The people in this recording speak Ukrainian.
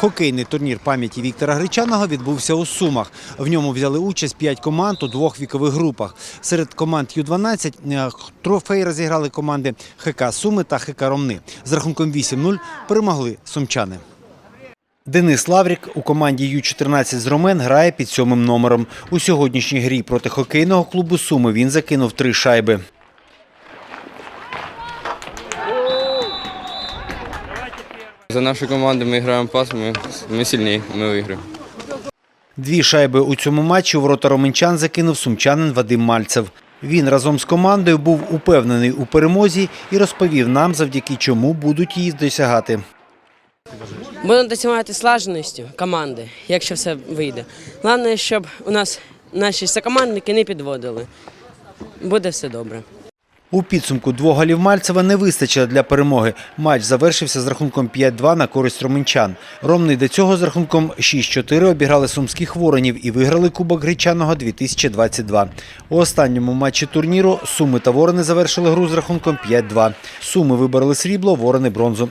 Хокейний турнір пам'яті Віктора Гречаного відбувся у Сумах. В ньому взяли участь п'ять команд у двох вікових групах. Серед команд Ю-12 е, трофей розіграли команди ХК Суми та ХК Ромни. З рахунком 8-0 перемогли сумчани. Денис Лаврік у команді Ю-14 з Ромен грає під сьомим номером. У сьогоднішній грі проти хокейного клубу Суми він закинув три шайби. За нашу команду ми граємо пас, ми, ми сильні, ми виграємо. Дві шайби у цьому матчі у ворота романчан закинув сумчанин Вадим Мальцев. Він разом з командою був упевнений у перемозі і розповів нам, завдяки чому будуть її досягати. Будемо досягати слаженості команди, якщо все вийде. Головне, щоб у нас наші сокомандники не підводили. Буде все добре. У підсумку двох голів Мальцева не вистачило для перемоги. Матч завершився з рахунком 5-2 на користь романчан. Ромни до цього з рахунком 6-4 обіграли сумських воронів і виграли Кубок Гречаного 2022. У останньому матчі турніру Суми та Ворони завершили гру з рахунком 5-2. Суми вибороли срібло, Ворони бронзу.